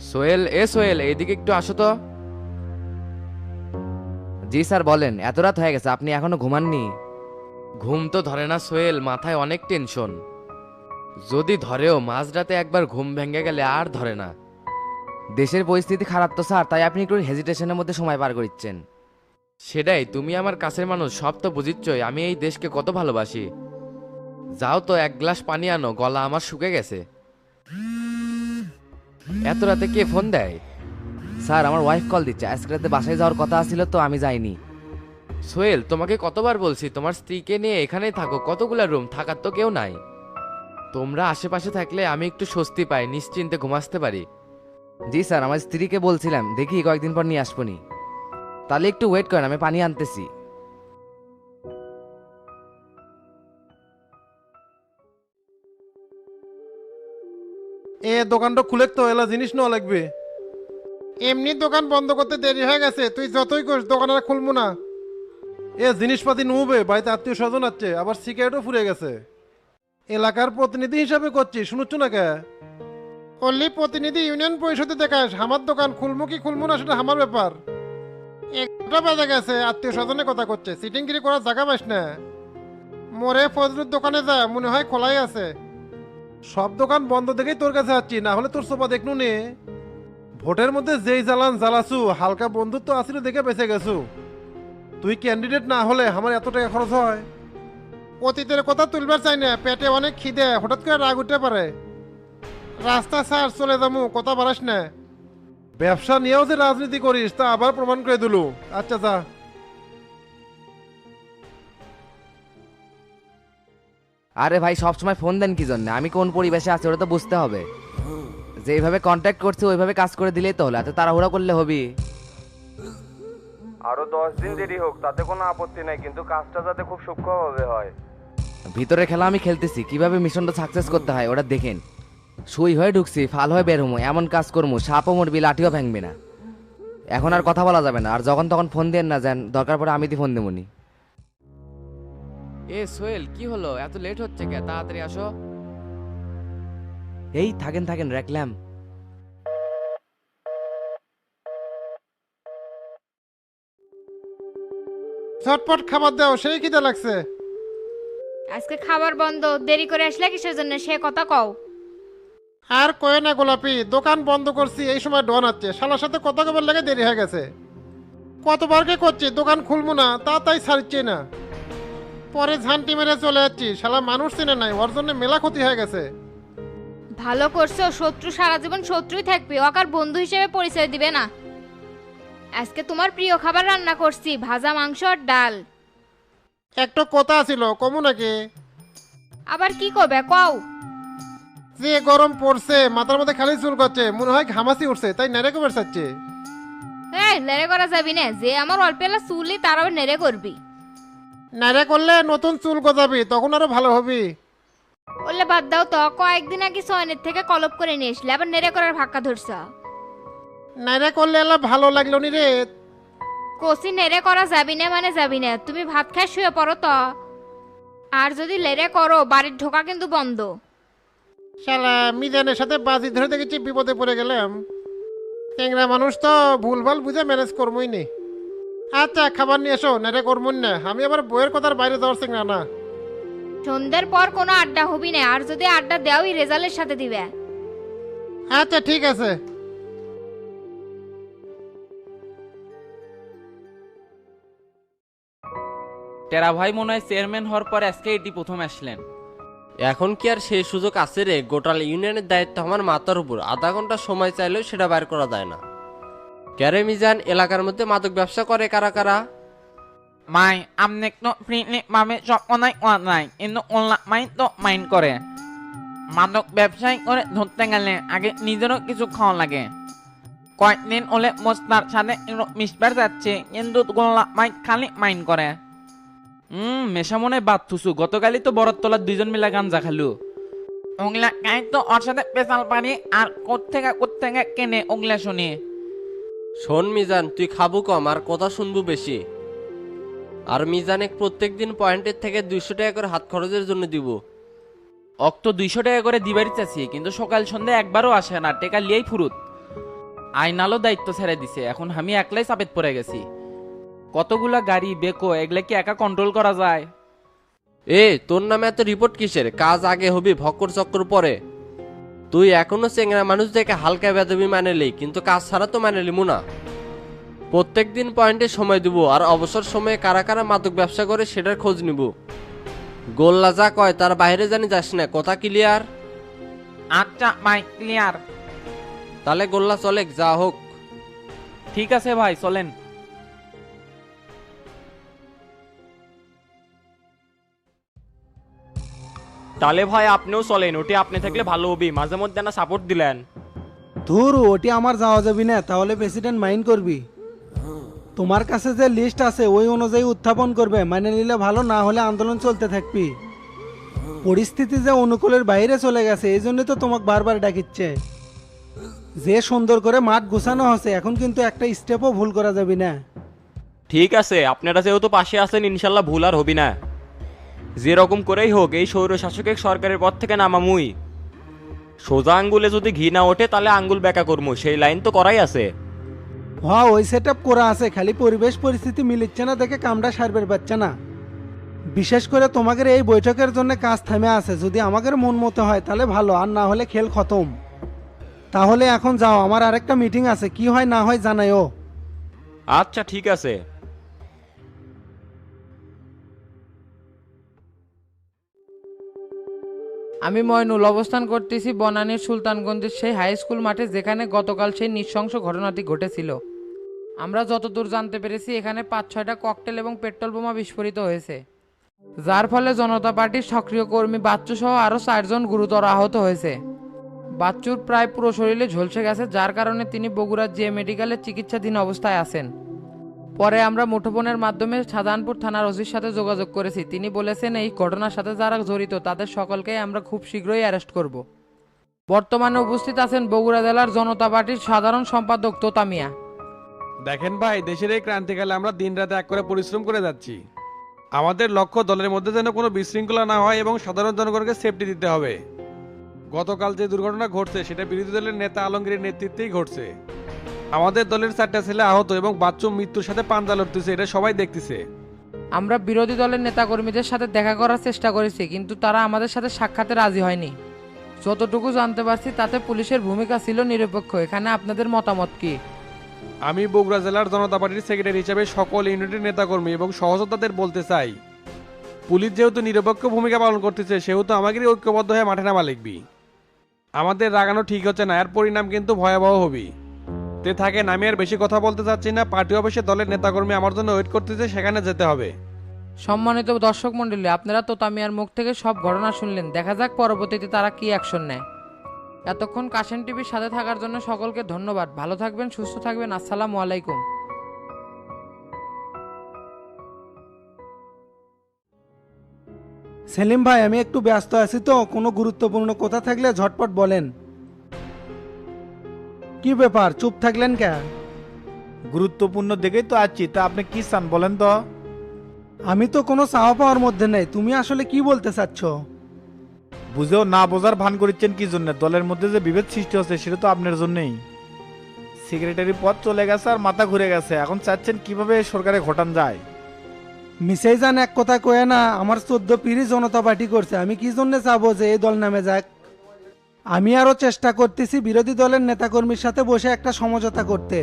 সোহেল, এ সোহেল এইদিকে একটু আসো তো। জি স্যার, বলেন, এত রাত হয়ে গেছে, আপনি এখনও ঘুমাননি? ঘুম তো ধরে না সোহেল, মাথায় অনেক টেনশন। যদি ধরেও, মাঝরাতে একবার ঘুম ভেঙে গেলে আর ধরে না। দেশের পরিস্থিতি খারাপ তো স্যার, তাই আপনি একটু হেজিটেশনের মধ্যে সময় পার করছেন সেটাই, তুমি আমার কাছের মানুষ, সব তো বুঝিচ্ছই, আমি এই দেশকে কত ভালোবাসি। যাও তো, এক গ্লাস পানি আনো, গলা আমার শুকে গেছে। এত রাতে কে ফোন দেয়? স্যার, আমার ওয়াইফ কল দিচ্ছে। আজকে রাতে বাসায় যাওয়ার কথা ছিল তো, আমি যাইনি। সোহেল, তোমাকে কতবার বলছি, তোমার স্ত্রীকে নিয়ে এখানেই থাকো, কতগুলো রুম থাকার তো কেউ নাই। তোমরা আশেপাশে থাকলে আমি একটু স্বস্তি পাই, নিশ্চিন্তে ঘুমাসতে পারি। জি স্যার, আমার স্ত্রীকে বলছিলাম, দেখি কয়েকদিন পর নিয়ে আসবনি তাহলে একটু ওয়েট করেন, আমি পানি আনতেছি। এ দোকানটা খুলে তো এলা জিনিস নেওয়া লাগবে। এমনি দোকান বন্ধ করতে দেরি হয়ে গেছে তুই যতই করিস দোকান আর খুলবো না। এ জিনিসপাতি নুবে বাড়িতে আত্মীয় স্বজন আছে আবার সিগারেটও ফুরে গেছে। এলাকার প্রতিনিধি হিসাবে করছি শুনুচ্ছ না কে? অনলি প্রতিনিধি ইউনিয়ন পরিষদে দেখাস আমার দোকান খুলবো কি খুলবো না সেটা আমার ব্যাপার। একটা বাজে গেছে আত্মীয় স্বজনের কথা করছে সিটিং গিরি করার জায়গা পাস না। মোরে ফজলুর দোকানে যা মনে হয় খোলাই আছে। সব দোকান বন্ধ দেখেই তোর কাছে আছি না হলে তোর সোফা দেখনু নে। ভোটের মধ্যে যেই জ্বালান জ্বালাছু, হালকা বন্ধুত্ব আসিল দেখে বেঁচে গেছু। তুই ক্যান্ডিডেট না হলে আমার এত টাকা খরচ হয়। অতীতের কথা তুলবার চাই না, পেটে অনেক খিদে, হঠাৎ করে রাগ উঠতে পারে। রাস্তা ছাড়, চলে যামু, কথা বাড়াস না। ব্যবসা নিয়েও যে রাজনীতি করিস, তা আবার প্রমাণ করে দিলু। আচ্ছা যা। আরে ভাই সবসময় ফোন দেন কি জন্য? আমি কোন পরিবেশে আছি ওটা তো বুঝতে হবে। যেইভাবে কন্ট্যাক্ট করছে ওইভাবে কাজ করে দিলেই তো হলো। এত তাড়াহুড়া করলে হবি। আরও দশ দিন দেরি হোক তাতে কোনো আপত্তি নাই কিন্তু কাজটা যাতে খুব সূক্ষ্মভাবে হয়। ভিতরে খেলা আমি খেলতেছি কীভাবে মিশনটা সাকসেস করতে হয় ওটা দেখেন। সুই হয়ে ঢুকছি ফাল হয়ে বের হমু এমন কাজ করমু সাপও মরবি লাঠিও ভাঙবি না। এখন আর কথা বলা যাবে না আর যখন তখন ফোন দেন না যান দরকার পড়ে আমি দি ফোন দেবনি এ সোহেল কি হলো? এত লেট হচ্ছে কে? তাড়াতাড়ি আসো। এই থাকেন থাকেন রাখলাম। ঝটপট খাবার দাও সেই খিদে লাগছে। আজকে খাবার বন্ধ দেরি করে আসলে কিসের জন্য? সে কথা কও। আর কয়ে না গোলাপি দোকান বন্ধ করছি এই সময় ডন আছে শালার সাথে কথা কবার লাগে দেরি হয়ে গেছে। কতবার কে করছি? দোকান খুলবো না তা তাই ছাড়ছি না। পরে ঝান্টি মেরে চলে যাচ্ছি। শালা মানুষ চিনে নাই ওর জন্য মেলা ক্ষতি হয়ে গেছে। ভালো করছ শত্রু সারা জীবন শত্রুই থাকবে ওকার বন্ধু হিসেবে পরিচয় দিবে না। আজকে তোমার প্রিয় খাবার রান্না করছি ভাজা মাংস আর ডাল। একটা কথা ছিল কমু নাকি? আবার কি করবে কও। যে গরম পড়ছে মাথার মধ্যে খালি চুল করছে মনে হয় ঘামাসি উঠছে তাই নেড়ে কবে চাচ্ছে এই নেড়ে করা যাবি না যে আমার অল্প এলা চুলি তার আবার নেড়ে করবি। নেড়ে করলে নতুন চুল গজাবি তখন আরও ভালো হবি। বললে বাদ দাও তো কয়েকদিন আগে সয়নের থেকে কলপ করে নিয়ে আসলে আবার নেড়ে করার ভাক্কা ধরছ। নেড়ে করলে এলা ভালো লাগল নি রে। কষি নেড়ে করা যাবি না মানে যাবি না তুমি ভাত খায় শুয়ে পড়ো তো। আর যদি লেড়ে করো বাড়ির ঢোকা কিন্তু বন্ধ। শালা মিজানের সাথে বাজি ধরে দেখেছি বিপদে পড়ে গেলাম। ট্যাংরা মানুষ তো ভুলভাল বুঝে ম্যানেজ করবই নি আচ্ছা খাবার নিয়ে এসো নেড়ে করব না। আমি আবার বইয়ের কথার বাইরে যাওয়ার চিংড়া না সন্ধ্যের পর কোনো আড্ডা হবি না আর যদি আড্ডা দেওয়াই রেজাল্টের সাথে দিবে। আচ্ছা ঠিক আছে। টেরা ভাই মনে হয় চেয়ারম্যান হওয়ার পর আজকে এটি প্রথম আসলেন। এখন কি আর সেই সুযোগ আছে রে? গোটাল ইউনিয়নের দায়িত্ব আমার মাথার উপর। আধা ঘণ্টা সময় চাইলেও সেটা বাইর করা যায় না। ক্যারে মিজান এলাকার মধ্যে মাদক ব্যবসা করে কারা কারা? মাই আমনে তো ফ্রিলি ভাবে চপনাই নাই কিন্তু ওলা মাই তো মাইন্ড করে। মাদক ব্যবসায় করে ধরতে গেলে আগে নিজেরও কিছু খাওয়া লাগে। কয়েকদিন হলে মোস্তার সাথে মিশবার যাচ্ছে কিন্তু গোল্লা মাই খালি মাইন্ড করে। হুম মেশা মনে বাদ থুসু গতকালই তো বরত তলার দুইজন মিলা গাঞ্জা খালু। ওগুলা কাই তো ওর সাথে পেশাল পানি আর কোত্থেকে কোত্থেকে কেনে ওগুলা শুনি। শোন মিজান তুই খাবু কম আর কথা শুনবু বেশি। আর মিজানে প্রত্যেক দিন পয়েন্টের থেকে দুইশো টাকা করে হাত খরচের জন্য দিব। অক্ত দুইশো টাকা করে দিবারই চাচ্ছি কিন্তু সকাল সন্ধ্যা একবারও আসে না টেকা লিয়েই ফুরুত। আইনালো দায়িত্ব ছেড়ে দিছে এখন আমি একলাই চাপেত পড়ে গেছি। কতগুলা গাড়ি বেকো এগুলা কি একা কন্ট্রোল করা যায়? এ তোর নামে এত রিপোর্ট কিসের? কাজ আগে হবি ভক্কর চক্কর পরে। তুই এখনও চেংরা মানুষ দেখে হালকা বেদবি মানেলি কিন্তু কাজ ছাড়া তো মানেলি মুনা। প্রত্যেক দিন পয়েন্টে সময় দিব আর অবসর সময়ে কারা কারা মাদক ব্যবসা করে সেটার খোঁজ নিব। গোল্লা যা কয় তার বাইরে জানি যাস না কথা ক্লিয়ার আচ্ছা মাই ক্লিয়ার তাহলে গোল্লা চলে যা হোক। ঠিক আছে ভাই চলেন। তাহলে ভাই আপনিও চলেন ওটি আপনি থাকলে ভালো হবি। মাঝে মধ্যে না সাপোর্ট দিলেন। ধুর ওটি আমার যাওয়া যাবি না তাহলে প্রেসিডেন্ট মাইন্ড করবি। তোমার কাছে যে লিস্ট আছে ওই অনুযায়ী উত্থাপন করবে মানে নিলে ভালো না হলে আন্দোলন চলতে থাকবি। পরিস্থিতি যে অনুকূলের বাইরে চলে গেছে এই জন্য তো তোমাকে বারবার ডাকিচ্ছে। যে সুন্দর করে মাঠ গুছানো হচ্ছে এখন কিন্তু একটা স্টেপও ভুল করা যাবে না। ঠিক আছে আপনারা যেহেতু পাশে আছেন ইনশাল্লাহ ভুল আর হবি না। যেরকম করেই হোক এই সৌর শাসকের সরকারের পর থেকে নামামুই সোজা আঙ্গুলে যদি ঘি না ওঠে তাহলে আঙ্গুল বেকা করব সেই লাইন তো করাই আছে। হ্যাঁ ওই সেট করা আছে খালি পরিবেশ পরিস্থিতি মিলিচ্ছে না দেখে কামটা সারবের পাচ্ছে না। বিশেষ করে তোমাদের এই বৈঠকের জন্য কাজ থেমে আছে যদি আমাদের মন মতো হয় তাহলে ভালো আর না হলে খেল খতম। তাহলে এখন যাও আমার আরেকটা মিটিং আছে কি হয় না হয় জানাইও। আচ্ছা ঠিক আছে। আমি ময়নুল অবস্থান করতেছি বনানীর সুলতানগঞ্জের সেই হাই স্কুল মাঠে যেখানে গতকাল সেই নৃশংস ঘটনাটি ঘটেছিল। আমরা যতদূর জানতে পেরেছি, এখানে পাঁচ, ছয়টা ককটেল এবং পেট্রোল বোমা বিস্ফোরিত হয়েছে। যার ফলে জনতা পার্টির সক্রিয় কর্মী বাচ্চু সহ আরও চারজন গুরুতর আহত হয়েছে। বাচ্চুর প্রায় পুরো শরীরে ঝলসে গেছে, যার কারণে তিনি বগুড়া জে মেডিকেলে চিকিৎসাধীন অবস্থায় আছেন। পরে আমরা মুঠোফোনের মাধ্যমে শাহজাহানপুর থানার ওসির সাথে যোগাযোগ করেছি। তিনি বলেছেন, এই ঘটনার সাথে যারা জড়িত, তাদের সকলকেই আমরা খুব শীঘ্রই অ্যারেস্ট করব। বর্তমানে উপস্থিত আছেন বগুড়া জেলার জনতা পার্টির সাধারণ সম্পাদক তোতামিয়া দেখেন ভাই, দেশের এই ক্রান্তিকালে আমরা দিনরাত এক করে পরিশ্রম করে যাচ্ছি। আমাদের লক্ষ্য, দলের মধ্যে যেন কোনো বিশৃঙ্খলা না হয় এবং সাধারণ জনগণকে সেফটি দিতে হবে। গতকাল যে দুর্ঘটনা ঘটছে, সেটা বিরোধী দলের নেতা আলমগীরের নেতৃত্বেই ঘটছে। আমাদের দলের চারটা ছেলে আহত এবং বাচ্চু মৃত্যুর সাথে পাঞ্জা লড়তেছে এটা সবাই দেখতেছে। আমরা বিরোধী দলের নেতাকর্মীদের সাথে দেখা করার চেষ্টা করেছি কিন্তু তারা আমাদের সাথে সাক্ষাতে রাজি হয়নি। যতটুকু জানতে পারছি তাতে পুলিশের ভূমিকা ছিল নিরপেক্ষ। এখানে আপনাদের মতামত কি? আমি বগুড়া জেলার জনতা পার্টির সেক্রেটারি হিসেবে সকল ইউনিটের নেতাকর্মী এবং সহযোদ্ধাদের বলতে চাই পুলিশ যেহেতু নিরপেক্ষ ভূমিকা পালন করতেছে সেহেতু আমাদেরই ঐক্যবদ্ধ হয়ে মাঠে নামা লিখবি। আমাদের রাগানো ঠিক হচ্ছে না এর পরিণাম কিন্তু ভয়াবহ হবি। তে থাকেন আমি আর বেশি কথা বলতে চাচ্ছি না। পার্টি অফিসে দলের নেতাকর্মী আমার জন্য ওয়েট করতেছে সেখানে যেতে হবে। সম্মানিত দর্শক মন্ডলী আপনারা তোতামিয়ার মুখ থেকে সব ঘটনা শুনলেন। দেখা যাক পরবর্তীতে তারা কি অ্যাকশন নেয়। এতক্ষণ কাশেন টিভির সাথে থাকার জন্য সকলকে ধন্যবাদ। ভালো থাকবেন সুস্থ থাকবেন। আসসালামু আলাইকুম। সেলিম ভাই আমি একটু ব্যস্ত আছি তো। কোনো গুরুত্বপূর্ণ কথা থাকলে ঝটপট বলেন। কি ব্যাপার চুপ থাকলেন কে? গুরুত্বপূর্ণ দেখেই তো আছি তা আপনি কি চান বলেন তো? আমি তো কোনো চাওয়া পাওয়ার মধ্যে নেই তুমি আসলে কি বলতে চাচ্ছ? বুঝেও না বোঝার ভান করেছেন কি জন্য? দলের মধ্যে যে বিভেদ সৃষ্টি হচ্ছে সেটা তো আপনার জন্যই। সেক্রেটারি পদ চলে গেছে আর মাথা ঘুরে গেছে এখন চাচ্ছেন কীভাবে সরকারে ঘটান যায়? মিসেই যান এক কথা কয়ে না আমার চোদ্দ পিড়ি জনতা পার্টি করছে আমি কি জন্য চাবো যে এই দল নামে যাক? আমি আরও চেষ্টা করতেছি বিরোধী দলের নেতাকর্মীর সাথে বসে একটা সমঝোতা করতে।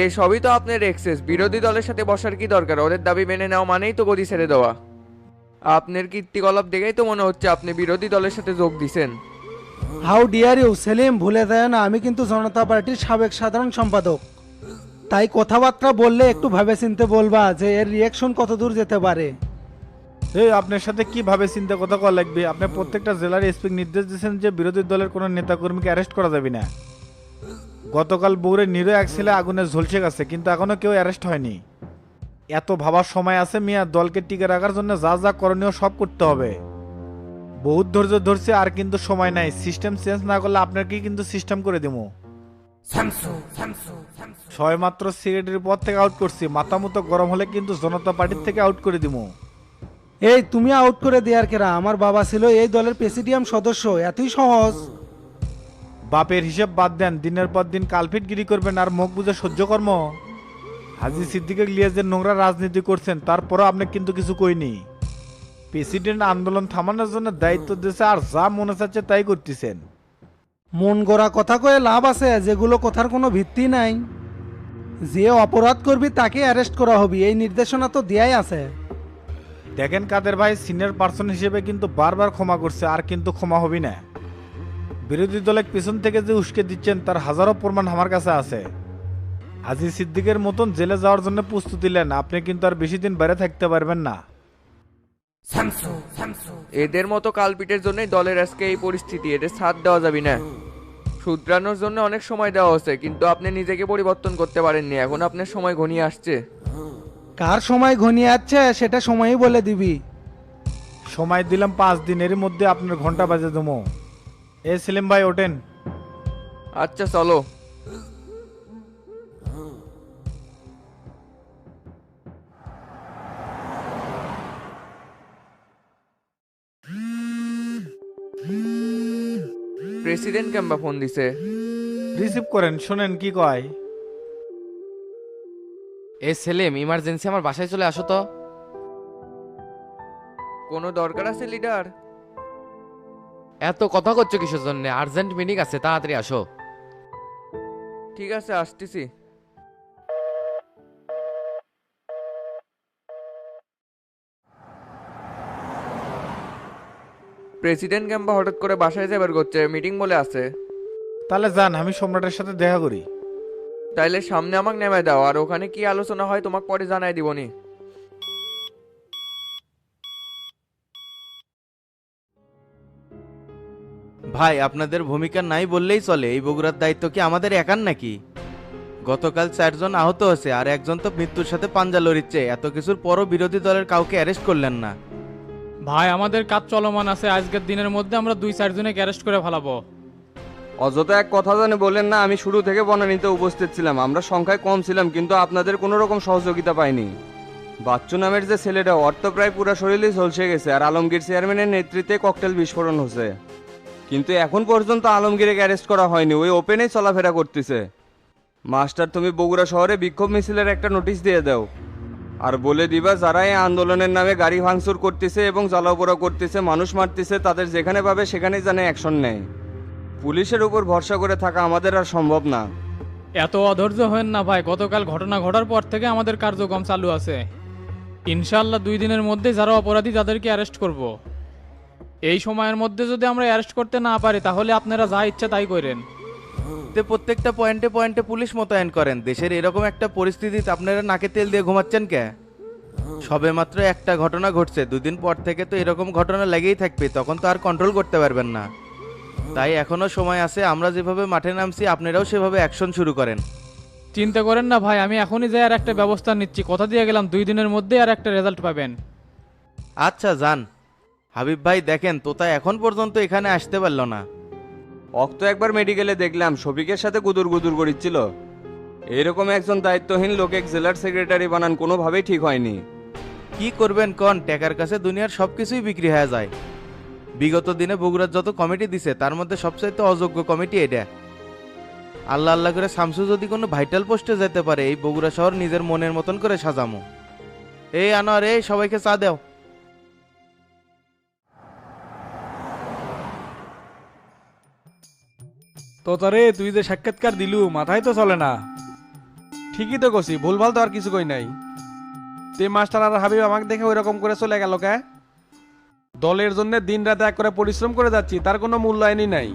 এ সবই তো আপনার এক্সেস বিরোধী দলের সাথে বসার কি দরকার? ওদের দাবি মেনে নেওয়া মানেই তো গদি ছেড়ে দেওয়া। আপনার কীর্তিকলাপ দেখেই তো মনে হচ্ছে আপনি বিরোধী দলের সাথে যোগ দিছেন। হাউ ডিয়ার ইউ সেলিম ভুলে যায় না আমি কিন্তু জনতা পার্টির সাবেক সাধারণ সম্পাদক। তাই কথাবার্তা বললে একটু ভাবে চিনতে বলবা যে এর রিয়াকশন কত দূর যেতে পারে। এই আপনার সাথে কীভাবে চিন্তা কথা করা লাগবে? আপনি প্রত্যেকটা জেলার এসপি নির্দেশ দিয়েছেন যে বিরোধী দলের কোনো নেতাকর্মীকে অ্যারেস্ট করা যাবে না। গতকাল বৌরে নিরো এক ছেলে আগুনে ঝলসে গেছে কিন্তু এখনও কেউ অ্যারেস্ট হয়নি। এত ভাবার সময় আছে মিয়া দলকে টিকে রাখার জন্য যা যা করণীয় সব করতে হবে। বহুত ধৈর্য ধরছে আর কিন্তু সময় নাই। সিস্টেম চেঞ্জ না করলে আপনাকে কিন্তু সিস্টেম করে দেবো ছয় মাত্র সিগারেটের পর থেকে আউট করছি। মাথা মতো গরম হলে কিন্তু জনতা পার্টির থেকে আউট করে দিব এই তুমি আউট করে দেয়ার কেরা। আমার বাবা ছিল এই দলের প্রেসিডিয়াম সদস্য এতই সহজ। বাপের হিসেব বাদ দেন দিনের পর দিন কালফিট গিরি করবেন আর মুখ বুঝে সহ্য কর্ম। হাজি সিদ্দিকে লিয়ে যে নোংরা রাজনীতি করছেন তারপরও আপনি কিন্তু কিছু কইনি। প্রেসিডেন্ট আন্দোলন থামানোর জন্য দায়িত্ব দিয়েছে আর যা মনে চাচ্ছে তাই করতেছেন। মন গড়া কথা কয়ে লাভ আছে যেগুলো কথার কোনো ভিত্তি নাই। যে অপরাধ করবি তাকে অ্যারেস্ট করা হবে এই নির্দেশনা তো দেয়াই আছে। দেখেন কাদের ভাই সিনিয়র পার্সন হিসেবে কিন্তু বারবার ক্ষমা করছে আর কিন্তু ক্ষমা হবি না। বিরোধী দলের পিছন থেকে যে উস্কে দিচ্ছেন তার হাজারো প্রমাণ আমার কাছে আছে। আজি সিদ্দিকের মতন জেলে যাওয়ার জন্য প্রস্তুতি নেন আপনি কিন্তু আর বেশি দিন বাইরে থাকতে পারবেন না। এদের মতো কালপিটের জন্যই দলের আজকে এই পরিস্থিতি এদের সাথ দেওয়া যাবে না। শুধরানোর জন্য অনেক সময় দেওয়া হচ্ছে কিন্তু আপনি নিজেকে পরিবর্তন করতে পারেননি এখন আপনার সময় ঘনিয়ে আসছে। কার সময় ঘনিয়ে যাচ্ছে সেটা সময়ই বলে দিবি। সময় দিলাম পাঁচ দিনের মধ্যে আপনার ঘণ্টা বাজে দেবো এ সেলিম ভাই ওঠেন। আচ্ছা চলো। প্রেসিডেন্ট ক্যাম্বা ফোন দিছে? রিসিভ করেন শোনেন কি কয়। এ সেলিম ইমার্জেন্সি আমার বাসায় চলে আসো তো। কোনো দরকার আছে লিডার এত কথা করছ কিসের জন্য? আর্জেন্ট মিটিং আছে তাড়াতাড়ি আসো। ঠিক আছে আসতেছি। প্রেসিডেন্ট ক্যাম্পা হঠাৎ করে বাসায় যাবার করছে মিটিং বলে আছে। তাহলে যান আমি সম্রাটের সাথে দেখা করি। তাইলে সামনে আমাকে নেমে দাও আর ওখানে কি আলোচনা হয় তোমাকে পরে জানাই দিবনি। ভাই আপনাদের ভূমিকা নাই বললেই চলে এই বগুড়ার দায়িত্ব কি আমাদের একার নাকি? গতকাল চারজন আহত হয়েছে আর একজন তো মৃত্যুর সাথে পাঞ্জা লড়িচ্ছে এত কিছুর পরও বিরোধী দলের কাউকে অ্যারেস্ট করলেন না। ভাই আমাদের কাজ চলমান আছে আজকের দিনের মধ্যে আমরা দুই চারজনকে অ্যারেস্ট করে ফেলাবো। অযথা এক কথা জানে বললেন না, আমি শুরু থেকে বনানীতে উপস্থিত ছিলাম। আমরা সংখ্যায় কম ছিলাম, কিন্তু আপনাদের কোনো রকম সহযোগিতা পাইনি। বাচ্চু নামের যে ছেলেটা অর্থ প্রায় পুরো শরীরেই ঝলসে গেছে, আর আলমগীর চেয়ারম্যানের নেতৃত্বে ককটেল বিস্ফোরণ হচ্ছে কিন্তু এখন পর্যন্ত আলমগীরকে অ্যারেস্ট করা হয়নি, ওই ওপেনেই চলাফেরা করতেছে। মাস্টার, তুমি বগুড়া শহরে বিক্ষোভ মিছিলের একটা নোটিশ দিয়ে দাও। আর বলে দিবা যারা এই আন্দোলনের নামে গাড়ি ভাঙচুর করতেছে এবং জ্বালাপোড়া করতেছে, মানুষ মারতেছে, তাদের যেখানে পাবে সেখানেই জানে অ্যাকশন নেয়। পুলিশের উপর ভরসা করে থাকা আমাদের আর সম্ভব না। এত অধৈর্য হয়েন না ভাই গতকাল ঘটনা ঘটার পর থেকে আমাদের কার্যক্রম চালু আছে। ইনশাল্লাহ দুই দিনের মধ্যে যারা অপরাধী তাদেরকে অ্যারেস্ট করব। এই সময়ের মধ্যে যদি আমরা অ্যারেস্ট করতে না পারি তাহলে আপনারা যা ইচ্ছা তাই করেন। তে প্রত্যেকটা পয়েন্টে পয়েন্টে পুলিশ মোতায়েন করেন। দেশের এরকম একটা পরিস্থিতিতে আপনারা নাকে তেল দিয়ে ঘুমাচ্ছেন কে? সবে মাত্র একটা ঘটনা ঘটছে। দুদিন পর থেকে তো এরকম ঘটনা লেগেই থাকবে তখন তো আর কন্ট্রোল করতে পারবেন না। তাই এখনও সময় আছে আমরা যেভাবে মাঠে নামছি আপনারাও সেভাবে অ্যাকশন শুরু করেন। চিন্তা করেন না ভাই আমি এখনই যাই আর একটা ব্যবস্থা নিচ্ছি। কথা দিয়ে গেলাম দুই দিনের মধ্যে আর একটা রেজাল্ট পাবেন। আচ্ছা যান। হাবিব ভাই দেখেন তোতা এখন পর্যন্ত এখানে আসতে পারল না। অক্ত একবার মেডিকেলে দেখলাম শফিকের সাথে গুদুর গুদুর করিচ্ছিল। এরকম একজন দায়িত্বহীন লোকে জেলার সেক্রেটারি বানান কোনোভাবেই ঠিক হয়নি। কি করবেন কন টেকার কাছে দুনিয়ার সবকিছুই বিক্রি হয়ে যায়। বিগত দিনে বগুড়ার যত কমিটি দিছে, তার মধ্যে সবচাইতে অযোগ্য কমিটি এটা। আল্লাহ আল্লাহ করে শামসু যদি কোনো ভাইটাল পোস্টে যেতে পারে, এই বগুড়া শহর নিজের মনের মতন করে সাজামো। এই আনোয়ার, এই সবাইকে চা দেও। তো তারে, তুই যে সাক্ষাৎকার দিলু, মাথায় তো চলে না। ঠিকই তো কছি ভুলভাল তো আর কিছু কই নাই। তে মাস্টার আর হাবিব আমাকে দেখে ওই রকম করে চলে গেল কে? দলের জন্য দিন রাত এক করে পরিশ্রম করে যাচ্ছি তার কোনো মূল্যায়নই নাই।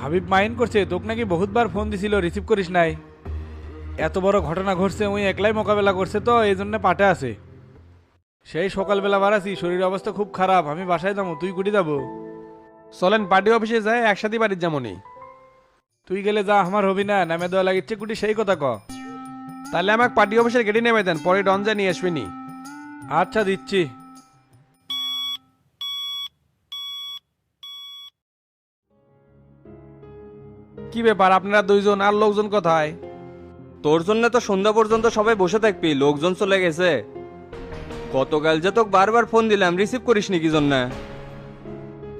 হাবিব মাইন্ড করছে তোকে নাকি বহুতবার ফোন দিছিল রিসিভ করিস নাই। এত বড় ঘটনা ঘটছে ওই একলাই মোকাবেলা করছে তো এই জন্য পাটে আছে। সেই সকালবেলা বাড়াছি শরীর অবস্থা খুব খারাপ আমি বাসায় যাব তুই কুটি যাব? চলেন পার্টি অফিসে যায় একসাথে বাড়ির যেমনই। তুই গেলে যা আমার হবি না নামে দেওয়া লাগিচ্ছে কুটি সেই কথা ক। তাহলে আমাকে পার্টি অফিসের গেটে নেমে দেন পরে যা নিয়ে আসবিনি আচ্ছা দিচ্ছি। কি ব্যাপার? আপনারা দুইজন আর লোকজন কোথায়? তোর জন্য তো সন্ধ্যা পর্যন্ত সবাই বসে থাকবি লোকজন চলে গেছে। গতকাল যে তোকে বারবার ফোন দিলাম রিসিভ করিসনি কি জন্য?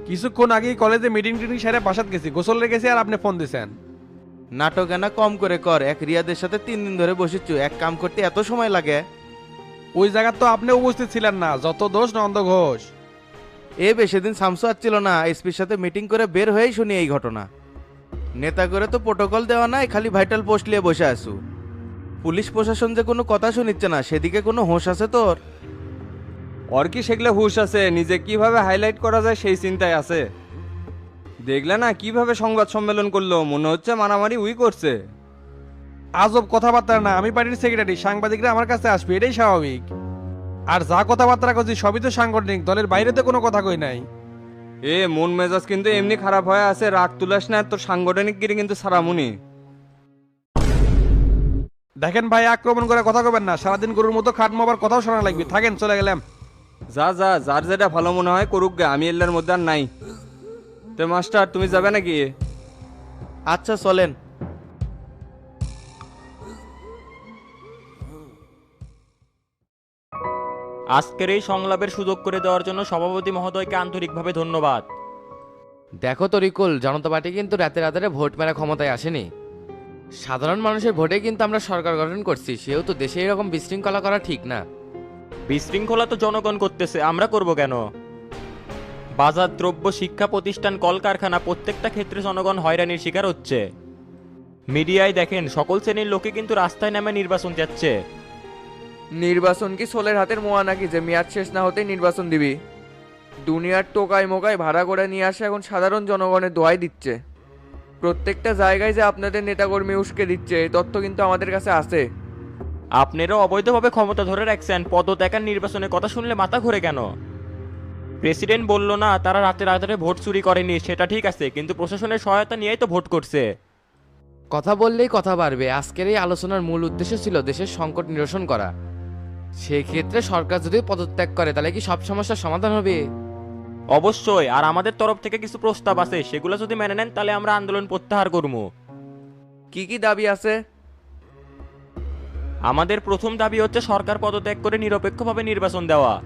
কিছুক্ষণ আগেই কলেজে মিটিং টিটিং সেরে বাসাত গেছি গোসল রেখেছি আর আপনি ফোন দিছেন। নাটক এনা কম করে কর এক রিয়াদের সাথে তিন দিন ধরে বসেছু এক কাম করতে এত সময় লাগে? ওই জায়গার তো আপনি উপস্থিত ছিলেন না যত দোষ নন্দ ঘোষ। এ বেশি দিন শামসু আসছিল না এসপির সাথে মিটিং করে বের হয়েই শুনি এই ঘটনা। নেতা করে তো প্রোটোকল দেওয়া নাই খালি ভাইটাল পোস্ট নিয়ে বসে আসু পুলিশ প্রশাসন যে কোনো কথা শুনিচ্ছে না সেদিকে কোনো হোশ আছে তোর? ওর কি সেগুলো হুশ আছে? নিজে কীভাবে হাইলাইট করা যায় সেই চিন্তায় আছে। দেখলে না কীভাবে সংবাদ সম্মেলন করল মনে হচ্ছে মারামারি উই করছে। আজব কথাবার্তা না আমি পার্টির সেক্রেটারি সাংবাদিকরা আমার কাছে আসবে এটাই স্বাভাবিক। আর যা কথাবার্তা করছি সবই তো সাংগঠনিক দলের বাইরে তো কোনো কথা কই নাই। এ মন মেজাজ কিন্তু এমনি খারাপ হয়ে আছে। রাগ তুলাস না তোর সাংগঠনিক গিরি কিন্তু সারামুনি। দেখেন ভাই আক্রমণ করে কথা কবেন না। সারাদিন গরুর মতো খাট মাবার কথাও শোনা লাগবে। থাকেন চলে গেলাম। যা যা যার যেটা ভালো মনে হয় করুক গে আমি এল্লার মধ্যে আর নাই। তো মাস্টার তুমি যাবে নাকি? আচ্ছা চলেন। আজকের এই সংলাপের সুযোগ করে দেওয়ার জন্য সভাপতি মহোদয়কে আন্তরিকভাবে ধন্যবাদ। দেখো তো রিকুল জনতা পার্টি কিন্তু রাতে রাতে ভোট মেরা ক্ষমতায় আসেনি। সাধারণ মানুষের ভোটে কিন্তু আমরা সরকার গঠন করছি সেও তো দেশে এরকম বিশৃঙ্খলা করা ঠিক না। বিশৃঙ্খলা তো জনগণ করতেছে আমরা করব কেন? বাজার দ্রব্য শিক্ষা প্রতিষ্ঠান কলকারখানা প্রত্যেকটা ক্ষেত্রে জনগণ হয়রানির শিকার হচ্ছে। মিডিয়ায় দেখেন সকল শ্রেণির লোকে কিন্তু রাস্তায় নামে নির্বাচন যাচ্ছে নির্বাচন কি সোলের হাতের মোয়া নাকি? যে মেয়াদ শেষ না হতেই নির্বাচন দিবি। দুনিয়ার টোকায় মোকায় ভাড়া করে নিয়ে আসে এখন সাধারণ জনগণের দোয়াই দিচ্ছে। প্রত্যেকটা জায়গায় যে আপনাদের নেতাকর্মী উস্কে দিচ্ছে এই তথ্য কিন্তু আমাদের কাছে আছে। আপনারাও অবৈধভাবে ক্ষমতা ধরে রাখছেন পদত্যাগার নির্বাচনের কথা শুনলে মাথা ঘুরে কেন? প্রেসিডেন্ট বলল না তারা রাতে রাতে ভোট চুরি করেনি সেটা ঠিক আছে কিন্তু প্রশাসনের সহায়তা নিয়েই তো ভোট করছে। কথা বললেই কথা বাড়বে। আজকের এই আলোচনার মূল উদ্দেশ্য ছিল দেশের সংকট নিরসন করা। সেই ক্ষেত্রে সরকার যদি পদত্যাগ করে তাহলে কি সব সমস্যার সমাধান হবে? অবশ্যই আর আমাদের তরফ থেকে কিছু প্রস্তাব আছে সেগুলো যদি মেনে নেন তাহলে আমরা আন্দোলন প্রত্যাহার করব। কি কি দাবি আছে? আমাদের প্রথম দাবি হচ্ছে সরকার পদত্যাগ করে নিরপেক্ষভাবে নির্বাচন দেওয়া।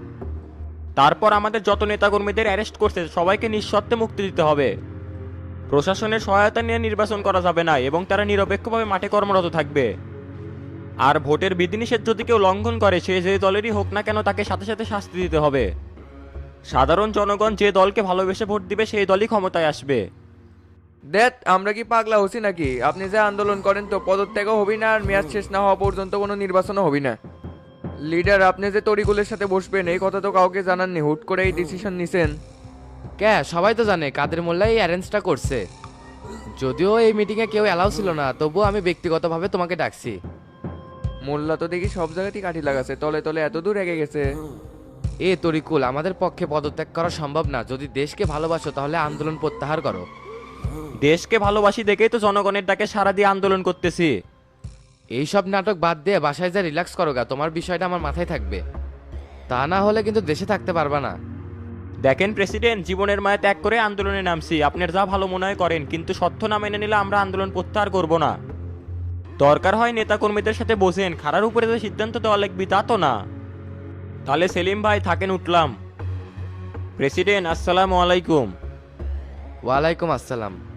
তারপর আমাদের যত নেতাকর্মীদের অ্যারেস্ট করছে সবাইকে নিঃশর্তে মুক্তি দিতে হবে। প্রশাসনের সহায়তা নিয়ে নির্বাচন করা যাবে না এবং তারা নিরপেক্ষভাবে মাঠে কর্মরত থাকবে। আর ভোটের বিধিনিষেধ যদি কেউ লঙ্ঘন করে সে যে দলেরই হোক না কেন তাকে সাথে সাথে শাস্তি দিতে হবে। সাধারণ জনগণ যে দলকে ভালোবেসে ভোট দিবে সেই দলই ক্ষমতায় আসবে। দেখ আমরা কি পাগলা হচ্ছি নাকি? আপনি যে আন্দোলন করেন তো পদত্যাগও হবি না আর মেয়াদ শেষ না হওয়া পর্যন্ত কোনো নির্বাচনও হবি না। লিডার আপনি যে তরিগুলের সাথে বসবেন এই কথা তো কাউকে জানাননি। হুট করে এই ডিসিশন নিছেন। কে? সবাই তো জানে কাদের মোল্লা এই অ্যারেঞ্জটা করছে। যদিও এই মিটিংয়ে কেউ অ্যালাউ ছিল না তবুও আমি ব্যক্তিগতভাবে তোমাকে ডাকছি। মোল্লা তো দেখি সব জায়গাতেই কাঠি লাগাছে তলে তলে এত দূর এগে গেছে। এ তরিকুল আমাদের পক্ষে পদত্যাগ করা সম্ভব না। যদি দেশকে ভালোবাসো তাহলে আন্দোলন প্রত্যাহার করো। দেশকে ভালোবাসি দেখেই তো জনগণের ডাকে সারা দিয়ে আন্দোলন করতেছি। এইসব নাটক বাদ দিয়ে বাসায় যা রিল্যাক্স করো গা তোমার বিষয়টা আমার মাথায় থাকবে। তা না হলে কিন্তু দেশে থাকতে পারবা না। দেখেন প্রেসিডেন্ট জীবনের মায়া ত্যাগ করে আন্দোলনে নামছি। আপনার যা ভালো মনে হয় করেন কিন্তু সত্য না মেনে নিলে আমরা আন্দোলন প্রত্যাহার করব না। দরকার হয় নেতাকর্মীদের সাথে বসেন খারার উপরে যে সিদ্ধান্ত দেওয়া লাগবে তা তো না। তাহলে সেলিম ভাই, থাকেন উঠলাম প্রেসিডেন্ট, আসসালামু আলাইকুম। ওয়ালাইকুম আসসালাম।